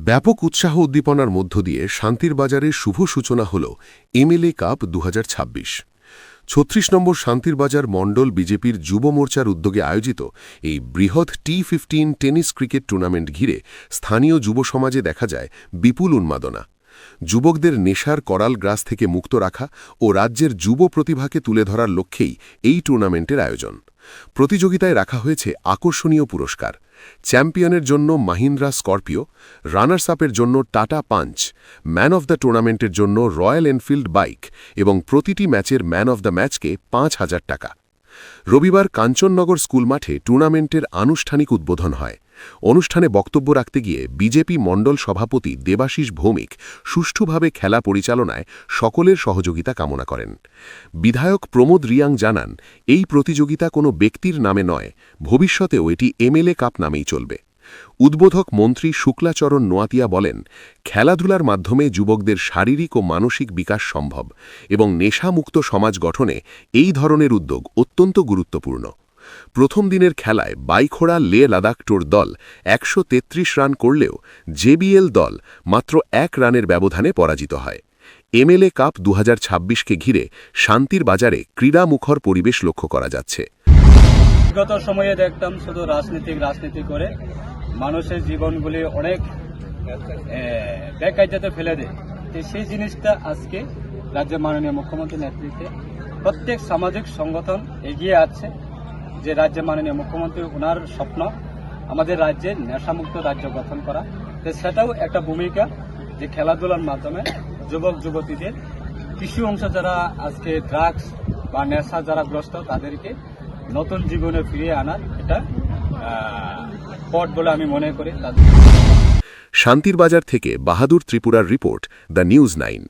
ব্যাপক উৎসাহ উদ্দীপনার মধ্য দিয়ে শান্তির বাজারের শুভ সূচনা হল এমএলএ কাপ দু ছত্রিশ নম্বর শান্তির বাজার মণ্ডল বিজেপির যুব মোর্চার উদ্যোগে আয়োজিত এই বৃহৎ T fifteen tennis cricket tournament ঘিরে স্থানীয় যুব সমাজে দেখা যায় বিপুল উন্মাদনা। যুবকদের নেশার করাল গ্রাস থেকে মুক্ত রাখা ও রাজ্যের যুব প্রতিভাকে তুলে ধরার লক্ষ্যেই এই টুর্নামেন্টের আয়োজন। প্রতিযোগিতায় রাখা হয়েছে আকর্ষণীয় পুরস্কার। চ্যাম্পিয়নের জন্য মাহিন্দ্রা স্করপিও রানার্স আপের জন্য Tata Punch, man of the টুর্নামেন্টের জন্য রয়্যাল এনফিল্ড বাইক এবং প্রতিটি ম্যাচের ম্যান অফ দ্য ম্যাচকে পাঁচ হাজার টাকা। রবিবার কাঞ্চননগর স্কুল মাঠে টুর্নামেন্টের আনুষ্ঠানিক উদ্বোধন হয়। অনুষ্ঠানে বক্তব্য রাখতে গিয়ে বিজেপি মণ্ডল সভাপতি দেবাশিস ভৌমিক সুষ্ঠুভাবে খেলা পরিচালনায় সকলের সহযোগিতা কামনা করেন। বিধায়ক প্রমোদ রিয়াং জানান, এই প্রতিযোগিতা কোনো ব্যক্তির নামে নয়, ভবিষ্যতেও এটি এমএলএ কাপ নামেই চলবে। উদ্বোধক মন্ত্রী শুক্লাচরণ নোয়াতিয়া বলেন, খেলাধুলার মাধ্যমে যুবকদের শারীরিক ও মানসিক বিকাশ সম্ভব এবং নেশামুক্ত সমাজ গঠনে এই ধরনের উদ্যোগ অত্যন্ত গুরুত্বপূর্ণ। প্রথম দিনের খেলায় বাইখোড়া লে লাদাখ টোর দল একশো তেত্রিশ রান করলেও জেবিএল দল মাত্র এক রানের ব্যবধানে পরাজিত হয়। এমএলএ কাপ দু কে ঘিরে শান্তির বাজারে ক্রীড়ামুখর পরিবেশ লক্ষ্য করা যাচ্ছে। বিগত সময়ে দেখতাম শুধু রাজনীতিক রাজনীতি করে মানুষের জীবনগুলি অনেক বেকায়দাতে ফেলে দেয়। তো সেই জিনিসটা আজকে রাজ্যের মাননীয় মুখ্যমন্ত্রীর নেতৃত্বে প্রত্যেক সামাজিক সংগঠন এগিয়ে আছে। যে রাজ্যের মাননীয় মুখ্যমন্ত্রী ওনার স্বপ্ন, আমাদের রাজ্যে নেশামুক্ত রাজ্য গঠন করা, তো সেটাও একটা ভূমিকা যে খেলাধুলার মাধ্যমে যুবক, যুবতীদের কিছু অংশ যারা আজকে ড্রাগস বা নেশা যারা গ্রস্ত, তাদেরকে নতুন জীবনে ফিরিয়ে আনার এটা পথ বলে আমি মনে করি। শান্তির বাজার থেকে বাহাদুর ত্রিপুরার রিপোর্ট, দ্য নিউজ নাইন।